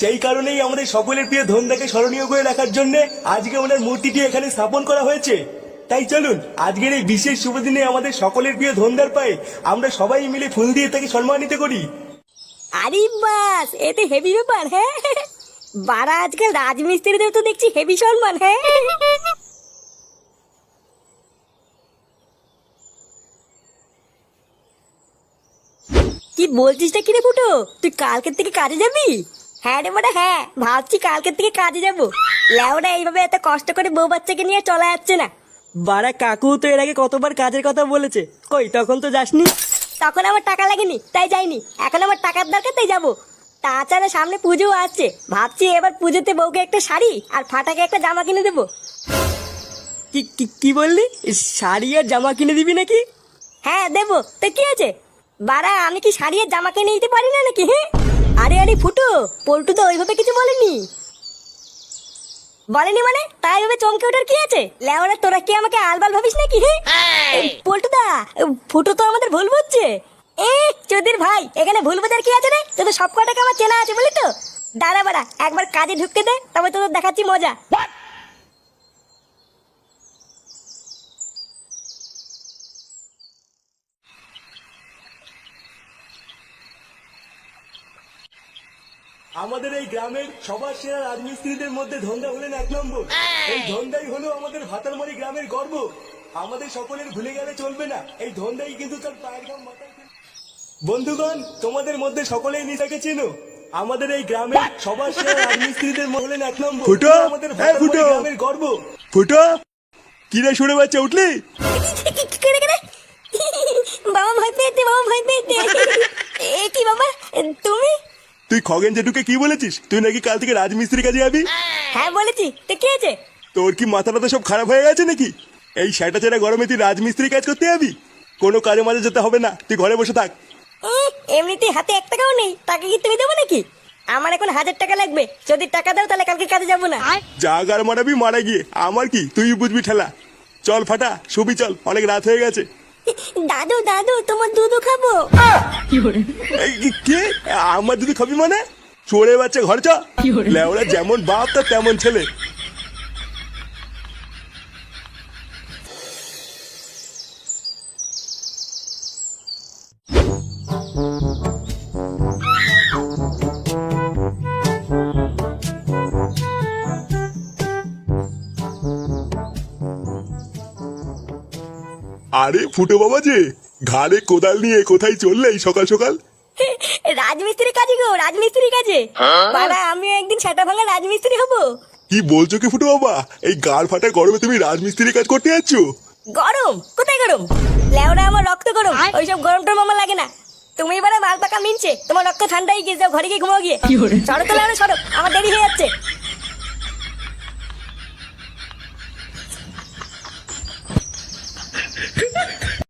সেই কারণেই আমাদের সকলের প্রিয় ধন্দাকে স্মরণীয় করে রাখার জন্য আজকে ওনার মূর্তিটি এখানে স্থাপন করা হয়েছে। তাই চলুন, আজকের এই বিশেষ শুভ দিনে আমাদের সকলের প্রিয় ধন্দার পায়ে আমরা সবাই মিলে ফুল দিয়ে তাকে সম্মানিত করি। আরে বাস এতে হেভি ব্যাপার হ্যাঁ? বারা আজকাল রাজমিস্ত্রিদের তো দেখছি হেভি সম্মান হ্যাঁ? কি বলছিস বলছিসটা কিরে ফুটো? তুই কালকের থেকে কাজে যাবি? হ্যাঁ রে মানে হ্যাঁ। ভাবছি কালকের থেকে কাজে যাব। লেওরা এইভাবে এত কষ্ট করে বউ বাচ্চাকে নিয়ে চলা যাচ্ছে না। বাড়া কাকু তো এর আগে কতবার কাজের কথা বলেছে। কই তখন তো যাসনি? তখন আমার টাকা লাগেনি তাই যাইনি। এখন আমার টাকার দরকার তাই যাব। তাছাড়া সামনে পুজো আছে। ভাবছি এবার পুজোতে বউকে একটা শাড়ি আর ফাটাকে একটা জামা কিনে দেবো। কি কি- কি বললি? শাড়ি আর জামা কিনে দিবি নাকি? হ্যাঁ দেবো। তো কি আছে বাড়া আমি কি শাড়ি আর জামা কিনে দিতে পারি না নাকি হ্যাঁ? আরে আরে ফুটো পল্টু তো ওইভাবে কিছু বলেনি। বলেনি মানে? তাই ভাবে চমকে ওঠার কি আছে? লেওরা তোরা কি আমাকে আলবাল ভাবিস নাকি হ্যাঁ পল্টু দা ফুটো তো আমাদের ভুল বুঝছে। এ চৌধুরীর ভাই এখানে ভুল বোঝার কি আছে রে? তোদের সব কটাকে আমার চেনা আছে বলি তো? দাঁড়া বাড়া একবার কাজে ঢুকতে দে তবে তোদের দেখাচ্ছি মজা। আমাদের এই গ্রামের সবার সেরা রাজমিস্ত্রিদের মধ্যে ধন্দা হলেন এক নম্বর এই ধন্দাই হলো আমাদের ভাতারমারি গ্রামের গর্ব আমাদের সকলের ভুলে গেলে চলবে না এই ধন্দাই কিন্তু তার পায়ের ঘাম মাথায় বন্ধুগণ তোমাদের মধ্যে সকলেই নিতাকে চেনো আমাদের এই গ্রামের সবার সেরা রাজমিস্ত্রিদের মধ্যে হলেন এক নম্বর ফুটো, আমাদের হ্যাঁ, ফুটো। গ্রামের গর্ব ফুটো কিরে শুনে বাচ্চা উঠলি বাবা ভয় পেয়েছে এ কি বাবা তুমি তুই খগেন জেঠুকে কি বলেছিস? তুই নাকি কাল থেকে রাজমিস্ত্রি কাজে যাবি? হ্যাঁ বলেছি। তো কি আছে তোর কি মাথা টাথা সব খারাপ হয়ে গেছে নাকি? এই সেটা চেরা গরমে তুই রাজমিস্ত্রি কাজ করতে যাবি? কোনো কাজে মাঝে যেতে হবে না। তুই ঘরে বসে থাক। এমনিতে হাতে এক টাকাও নেই। তাকে কি তুমি দেবো নাকি? আমার এখন হাজার টাকা লাগবে। যদি টাকা দাও তাহলে কালকে কাজে যাব না। যা গার মারাবি মারা গিয়ে। আমার কি? তুই বুঝবি ঠেলা। চল ফাটা শুবি চল। অনেক রাত হয়ে গেছে। দাদু দাদু তোমার দুধু খাব। এই কে? আমার দুধ খাবি মানে? চোরে বাচ্চা ঘর চ। যেমন বাপ তা তেমন ছেলে। আরে ফুটো বাবা যে ঘাড়ে কোদাল নিয়ে কোথায় চললে এই সকাল সকাল? রাজমিস্ত্রি কাজে গো রাজমিস্ত্রি কাজে। পাড়া আমিও একদিন সেটা ভাঙা রাজমিস্ত্রি হব। কি বলছো কি ফুটো বাবা? এই গাড় ফাটা গরমে তুমি রাজমিস্ত্রি কাজ করতে যাচ্ছ? গরম? কোথায় গরম? লেওরা আমার রক্ত গরম। ওইসব গরম টরম আমার লাগে না। তুমি এবারে মাল পাকা মিনছে। তোমার রক্ত ঠান্ডাই গিয়ে যাও ঘরে গিয়ে ঘুমাও গিয়ে। সরো তো লেওরা সরো। আমার দেরি হয়ে যাচ্ছে।